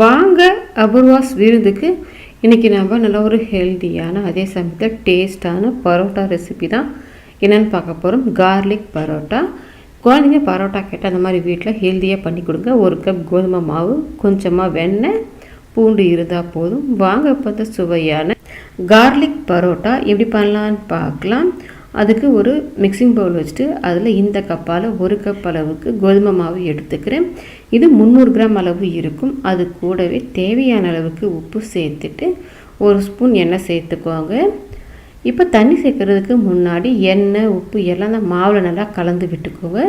வாங்க அபூர்வாஸ் விருந்துக்கு இன்றைக்கி நம்ம நல்ல ஒரு ஹெல்த்தியான அதே சமயத்தில் டேஸ்ட்டான பரோட்டா ரெசிபி தான். என்னென்னு பார்க்க போகிறோம் கார்லிக் பரோட்டா. குழந்தைங்க பரோட்டா கேட்டால் அந்த மாதிரி வீட்டில் ஹெல்த்தியாக பண்ணி கொடுங்க. ஒரு கப் கோதுமை மாவு கொஞ்சமாக வெண்ணெய் பூண்டு இருந்தால் போதும். வாங்க பார்த்த சுவையான கார்லிக் பரோட்டா எப்படி பண்ணலான்னு பார்க்கலாம். அதுக்கு ஒரு மிக்சிங் பவுல் வச்சுட்டு அதில் இந்த கப்பால் ஒரு கப் அளவுக்கு கோதுமை மாவு எடுத்துக்கிறேன். இது முந்நூறு கிராம் அளவு இருக்கும். அது கூடவே தேவையான அளவுக்கு உப்பு சேர்த்துட்டு ஒரு ஸ்பூன் எண்ணெய் சேர்த்துக்கோங்க. இப்போ தண்ணி சேர்க்குறதுக்கு முன்னாடி எண்ணெய் உப்பு எல்லாம் அந்த மாவில் நல்லா கலந்து விட்டுக்கோங்க.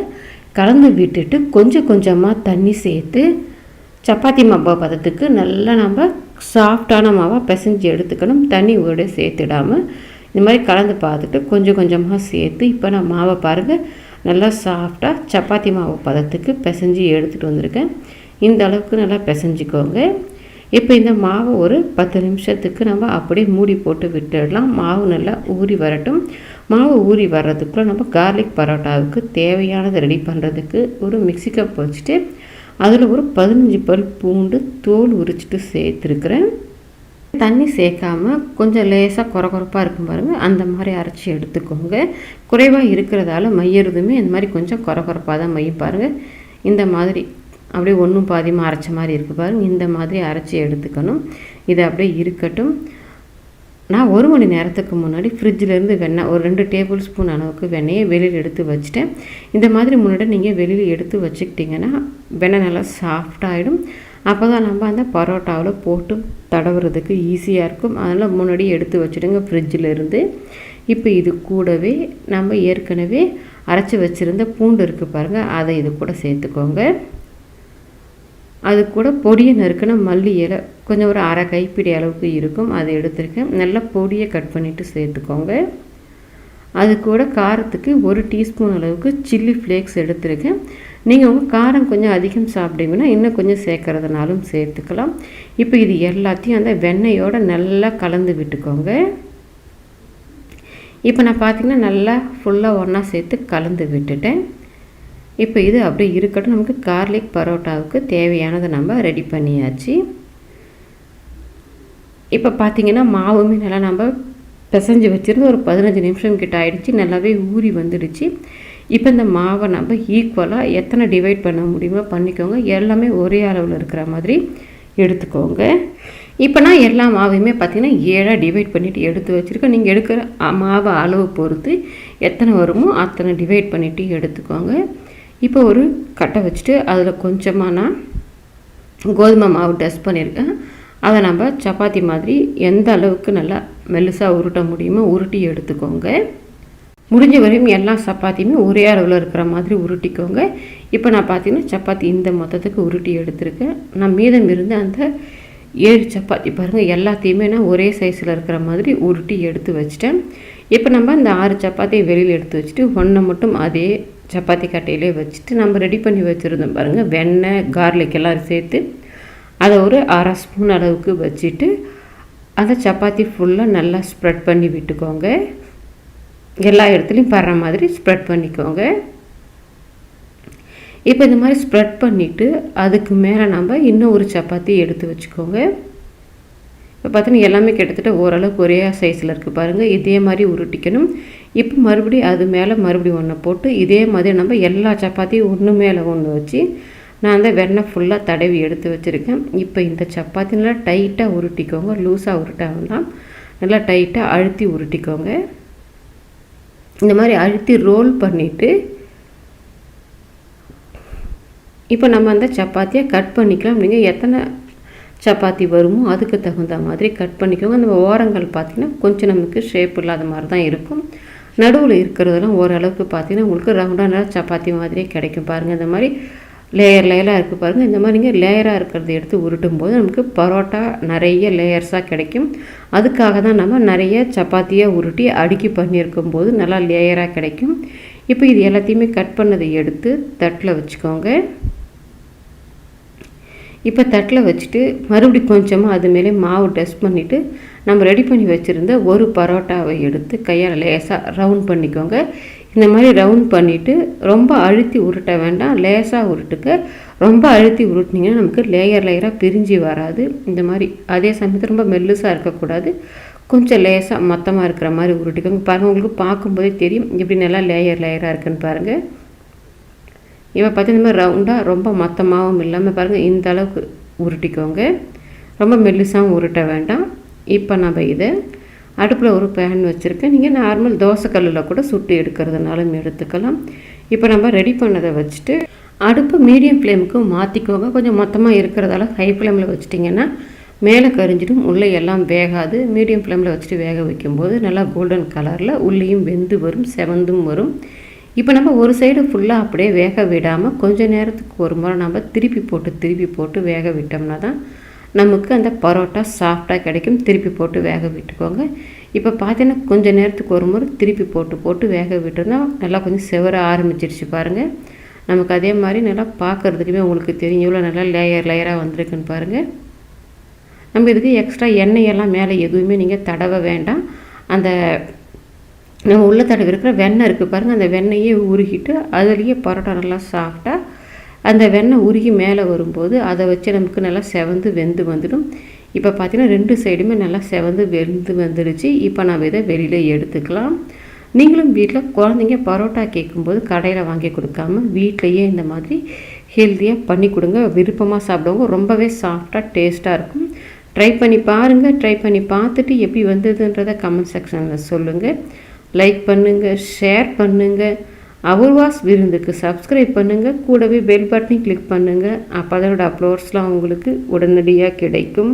கலந்து விட்டுட்டு கொஞ்சம் கொஞ்சமாக தண்ணி சேர்த்து சப்பாத்தி மாவு பதத்துக்கு நல்லா நம்ம சாஃப்டான மாவாக பிசைஞ்சு எடுத்துக்கணும். தண்ணி கூட சேர்த்துடாமல் இந்த மாதிரி கலந்து பார்த்துட்டு கொஞ்சம் கொஞ்சமாக சேர்த்து இப்போ நான் மாவை பாருங்கள் நல்லா சாஃப்டாக சப்பாத்தி மாவு பதத்துக்கு பிசைஞ்சு எடுத்துகிட்டு வந்திருக்கேன். இந்த அளவுக்கு நல்லா பிசைஞ்சிக்கோங்க. இப்போ இந்த மாவை ஒரு பத்து நிமிஷத்துக்கு நம்ம அப்படியே மூடி போட்டு விட்டுடலாம். மாவு நல்லா ஊறி வரட்டும். மாவு ஊறி வர்றதுக்குள்ளே நம்ம கார்லிக் பரோட்டாவுக்கு தேவையானதை ரெடி பண்ணுறதுக்கு ஒரு மிக்சி கப் வச்சுட்டு அதில் ஒரு பதினஞ்சு பல் பூண்டு தோல் உரிச்சிட்டு சேர்த்துருக்குறேன். தண்ணி சேர்க்காம கொஞ்சம் லேசாக குறை குறைப்பாக இருக்கும் பாருங்கள் அந்த மாதிரி அரைச்சி எடுத்துக்கோங்க. குறைவாக இருக்கிறதால மையறதுமே இந்த மாதிரி கொஞ்சம் குறை குறைப்பாக தான் மையம் பாருங்கள் இந்த மாதிரி அப்படியே ஒன்றும் பாதியமாக அரைச்ச மாதிரி இருக்குது பாருங்கள் இந்த மாதிரி அரைச்சி எடுத்துக்கணும். இது அப்படியே இருக்கட்டும். நான் ஒரு மணி நேரத்துக்கு முன்னாடி ஃப்ரிட்ஜிலேருந்து வெண்ணெய் ஒரு ரெண்டு டேபிள் ஸ்பூன் அளவுக்கு வெண்ணெயை வெளியில் எடுத்து வச்சுட்டேன். இந்த மாதிரி முன்னாடி நீங்கள் வெளியில் எடுத்து வச்சுக்கிட்டிங்கன்னா வெண்ணெய் நல்லா சாஃப்டாகிடும் அப்போ தான் நம்ம அந்த பரோட்டாவில் போட்டு தடவுறதுக்கு ஈஸியாக இருக்கும். அதனால் முன்னாடி எடுத்து வச்சுடுங்க ஃப்ரிட்ஜில் இருந்து. இப்போ இது கூடவே நம்ம ஏற்கனவே அரைச்சி வச்சுருந்த பூண்டு இருக்குது பாருங்கள் அதை இது கூட சேர்த்துக்கோங்க. அது கூட பொடியை நறுக்கின மல்லி இலை கொஞ்சம் ஒரு அரை கைப்பிடி அளவுக்கு இருக்கும். அதை எடுத்துருக்கேன் நல்லா பொடியை கட் பண்ணிவிட்டு சேர்த்துக்கோங்க. அது கூட காரத்துக்கு ஒரு டீஸ்பூன் அளவுக்கு சில்லி ஃப்ளேக்ஸ் எடுத்துருக்கேன். நீங்கள் உங்கள் காரம் கொஞ்சம் அதிகம் சாப்பிட்டீங்கன்னா இன்னும் கொஞ்சம் சேர்க்குறதுனாலும் சேர்த்துக்கலாம். இப்போ இது எல்லாத்தையும் அந்த வெண்ணெயோடு நல்லா கலந்து விட்டுக்கோங்க. இப்போ நான் பார்த்திங்கன்னா நல்லா ஃபுல்லாக ஒன்றா சேர்த்து கலந்து விட்டுட்டேன். இப்போ இது அப்படியே இருக்கட்டும். நமக்கு கார்லிக் பரோட்டாவுக்கு தேவையானதை நம்ம ரெடி பண்ணியாச்சு. இப்போ பார்த்திங்கன்னா மாவுமே நல்லா நம்ம பிசைஞ்சு வச்சுருந்து ஒரு பதினஞ்சு நிமிஷம் கிட்ட ஆகிடுச்சு நல்லாவே ஊறி வந்துடுச்சு. இப்போ இந்த மாவை நம்ம ஈக்குவலாக எத்தனை டிவைட் பண்ண முடியுமோ பண்ணிக்கோங்க. எல்லாமே ஒரே அளவில் இருக்கிற மாதிரி எடுத்துக்கோங்க. இப்போ நான் எல்லா மாவையுமே பார்த்திங்கன்னா ஏழாக டிவைட் பண்ணிவிட்டு எடுத்து வச்சுருக்கேன். நீங்கள் எடுக்கிற மாவை அளவு பொறுத்து எத்தனை வருமோ அத்தனை டிவைட் பண்ணிவிட்டு எடுத்துக்கோங்க. இப்போ ஒரு கட்டை வச்சுட்டு அதில் கொஞ்சமாக நான் கோதுமை மாவு டஸ்ட் பண்ணியிருக்கேன். அதை நம்ம சப்பாத்தி மாதிரி எந்த அளவுக்கு நல்லா மெல்லுசாக உருட்ட முடியுமோ உருட்டி எடுத்துக்கோங்க. முடிஞ்ச வரையும் எல்லா சப்பாத்தியுமே ஒரே அளவில் இருக்கிற மாதிரி உருட்டிக்கோங்க. இப்போ நான் பார்த்தீங்கன்னா சப்பாத்தி இந்த மொத்தத்துக்கு உருட்டி எடுத்திருக்கேன். நான் மீதம் இருந்து அந்த ஏழு சப்பாத்தி பாருங்கள் எல்லாத்தையுமே நான் ஒரே சைஸில் இருக்கிற மாதிரி உருட்டி எடுத்து வச்சிட்டேன். இப்போ நம்ம இந்த ஆறு சப்பாத்தியை வெளியில் எடுத்து வச்சுட்டு ஒன்றை மட்டும் அதே சப்பாத்தி கட்டையிலே வச்சுட்டு நம்ம ரெடி பண்ணி வச்சுருந்தோம் பாருங்கள் வெண்ணெய் கார்லிக் எல்லாம் சேர்த்து அதை ஒரு அரை ஸ்பூன் அளவுக்கு வச்சுட்டு அந்த சப்பாத்தி ஃபுல்லாக நல்லா ஸ்ப்ரெட் பண்ணி விட்டுக்கோங்க. எல்லா இடத்துலையும் படுற மாதிரி ஸ்ப்ரெட் பண்ணிக்கோங்க. இப்போ இந்த மாதிரி ஸ்ப்ரெட் பண்ணிவிட்டு அதுக்கு மேலே நம்ம இன்னும் ஒரு சப்பாத்தி எடுத்து வச்சுக்கோங்க. இப்போ பார்த்தீங்கன்னா எல்லாமே கிட்டத்தட்ட ஓரளவுக்கு ஒரே சைஸில் இருக்குது பாருங்கள் இதே மாதிரி உருட்டிக்கணும். இப்போ மறுபடியும் அது மேலே மறுபடியும் ஒன்று போட்டு இதே மாதிரி நம்ம எல்லா சப்பாத்தியும் ஒன்று மேலே ஒன்று வச்சு நான் அந்த வெண்ணெய் ஃபுல்லாக தடவி எடுத்து வச்சுருக்கேன். இப்போ இந்த சப்பாத்தி நல்லா டைட்டாக உருட்டிக்கோங்க. லூஸாக உருட்ட வேண்டாம் நல்லா டைட்டாக அழுத்தி உருட்டிக்கோங்க. இந்த மாதிரி அழுத்தி ரோல் பண்ணிவிட்டு இப்போ நம்ம அந்த சப்பாத்தியை கட் பண்ணிக்கலாம். நீங்கள் எத்தனை சப்பாத்தி வருமோ அதுக்கு தகுந்த மாதிரி கட் பண்ணிக்கோங்க. அந்த ஓரங்கள் பார்த்திங்கன்னா கொஞ்சம் நமக்கு ஷேப் இல்லாத மாதிரி தான் இருக்கும். நடுவில் இருக்கிறதெல்லாம் ஓரளவுக்கு பார்த்திங்கன்னா உங்களுக்கு ரவுண்டான சப்பாத்தி மாதிரியே கிடைக்கும். பாருங்கள் இந்த மாதிரி லேயர் லேயராக இருக்குது பாருங்கள் இந்த மாதிரி நீங்கள் லேயராக இருக்கிறத எடுத்து உருட்டும் போது நமக்கு பரோட்டா நிறைய லேயர்ஸாக கிடைக்கும். அதுக்காக தான் நம்ம நிறைய சப்பாத்தியாக உருட்டி அடுக்கி பண்ணியிருக்கும் போது நல்லா லேயராக கிடைக்கும். இப்போ இது எல்லாத்தையுமே கட் பண்ணதை எடுத்து தட்டில் வச்சுக்கோங்க. இப்போ தட்டில் வச்சுட்டு மறுபடியும் கொஞ்சமாக அது மேலே மாவு டஸ்ட் பண்ணிவிட்டு நம்ம ரெடி பண்ணி வச்சுருந்த ஒரு பரோட்டாவை எடுத்து கையால் லேசாக ரவுண்ட் பண்ணிக்கோங்க. இந்த மாதிரி ரவுண்ட் பண்ணிவிட்டு ரொம்ப அழுத்தி உருட்ட வேண்டாம். லேசாக உருட்டுக்க. ரொம்ப அழுத்தி உருட்டினீங்கன்னா நமக்கு லேயர் லேயராக பிரிஞ்சு வராது. இந்த மாதிரி அதே சமயத்தில் ரொம்ப மெல்லுசாக இருக்கக்கூடாது. கொஞ்சம் லேசாக மொத்தமாக இருக்கிற மாதிரி உருட்டிக்கோங்க. பாருங்கள் உங்களுக்கு பார்க்கும்போதே தெரியும். இப்படி நல்லா லேயர் லேயராக இருக்குன்னு பாருங்கள் இப்போ பார்த்து இந்த மாதிரி ரவுண்டாக ரொம்ப மொத்தமாகவும் இல்லாமல் பாருங்கள் இந்த அளவுக்கு உருட்டிக்கோங்க. ரொம்ப மெல்லுசாகவும் உருட்ட வேண்டாம். இப்போ நம்ம இதை அடுப்பில் ஒரு பேன் வச்சுருக்கேன். நீங்கள் நார்மல் தோசைக்கல்லில் கூட சுட்டு எடுக்கிறதுனாலும் எடுத்துக்கலாம். இப்போ நம்ம ரெடி பண்ணதை வச்சுட்டு அடுப்பு மீடியம் ஃப்ளேமுக்கு மாற்றிக்கோங்க கொஞ்சம் மொத்தமாக இருக்கிறதால ஹை ஃப்ளேமில் வச்சிட்டிங்கன்னா மேலே கரிஞ்சிடும். உள்ளே எல்லாம் வேகாது. மீடியம் ஃப்ளேமில் வச்சுட்டு வேக வைக்கும்போது நல்லா கோல்டன் கலரில் உள்ளேயும் வெந்து வரும் செவந்தும் வரும். இப்போ நம்ம ஒரு சைடு ஃபுல்லாக அப்படியே வேக விடாமல் கொஞ்சம் நேரத்துக்கு ஒரு முறை நம்ம திருப்பி போட்டு திருப்பி போட்டு வேக விட்டோம்னா தான் நமக்கு அந்த பரோட்டா சாஃப்டாக கிடைக்கும். திருப்பி போட்டு வேக விட்டுக்கோங்க. இப்போ பார்த்தீங்கன்னா கொஞ்சம் நேரத்துக்கு ஒரு முறை திருப்பி போட்டு போட்டு வேக விட்டோம்னா நல்லா கொஞ்சம் செவர ஆரம்பிச்சிருச்சு பாருங்கள் நமக்கு அதே மாதிரி நல்லா பார்க்குறதுக்குமே உங்களுக்கு தெரியும். இவ்வளோ நல்லா லேயர் லேயராக வந்திருக்குன்னு பாருங்கள் நம்ம இதுக்கு எக்ஸ்ட்ரா எண்ணெயெல்லாம் மேலே எதுவுமே நீங்கள் தடவ வேண்டாம். அந்த நம்ம உள்ள தடவை இருக்கிற வெண்ணெய் இருக்குது பாருங்கள் அந்த வெண்ணெயே உருகிட்டு அதுலேயே பரோட்டா நல்லா சாஃப்டாக அந்த வெண்ணெய் உருகி மேலே வரும்போது அதை வச்சு நமக்கு நல்லா செவந்து வெந்து வந்துடும். இப்போ பார்த்தீங்கன்னா ரெண்டு சைடுமே நல்லா செவந்து வெந்து வந்துடுச்சு. இப்போ நம்ம இதை வெளியில் எடுத்துக்கலாம். நீங்களும் வீட்டில் குழந்தைங்க பரோட்டா கேட்கும்போது கடையில் வாங்கி கொடுக்காம வீட்லேயே இந்த மாதிரி ஹெல்த்தியாக பண்ணி கொடுங்க. விருப்பமாக சாப்பிடுவாங்க. ரொம்பவே சாஃப்டாக டேஸ்ட்டாக இருக்கும். ட்ரை பண்ணி பாருங்கள் ட்ரை பண்ணி பார்த்துட்டு எப்படி வந்ததுன்றதை கமெண்ட் செக்ஷனில் சொல்லுங்கள் லைக் பண்ணுங்கள் ஷேர் பண்ணுங்கள் அபூர்வாஸ் விருந்துக்கு சப்ஸ்கிரைப் பண்ணுங்கள் கூடவே பெல் பட்டனை கிளிக் பண்ணுங்கள் அப்போ அதனோட அப்லோட்ஸ்லாம் உங்களுக்கு உடனடியாக கிடைக்கும்.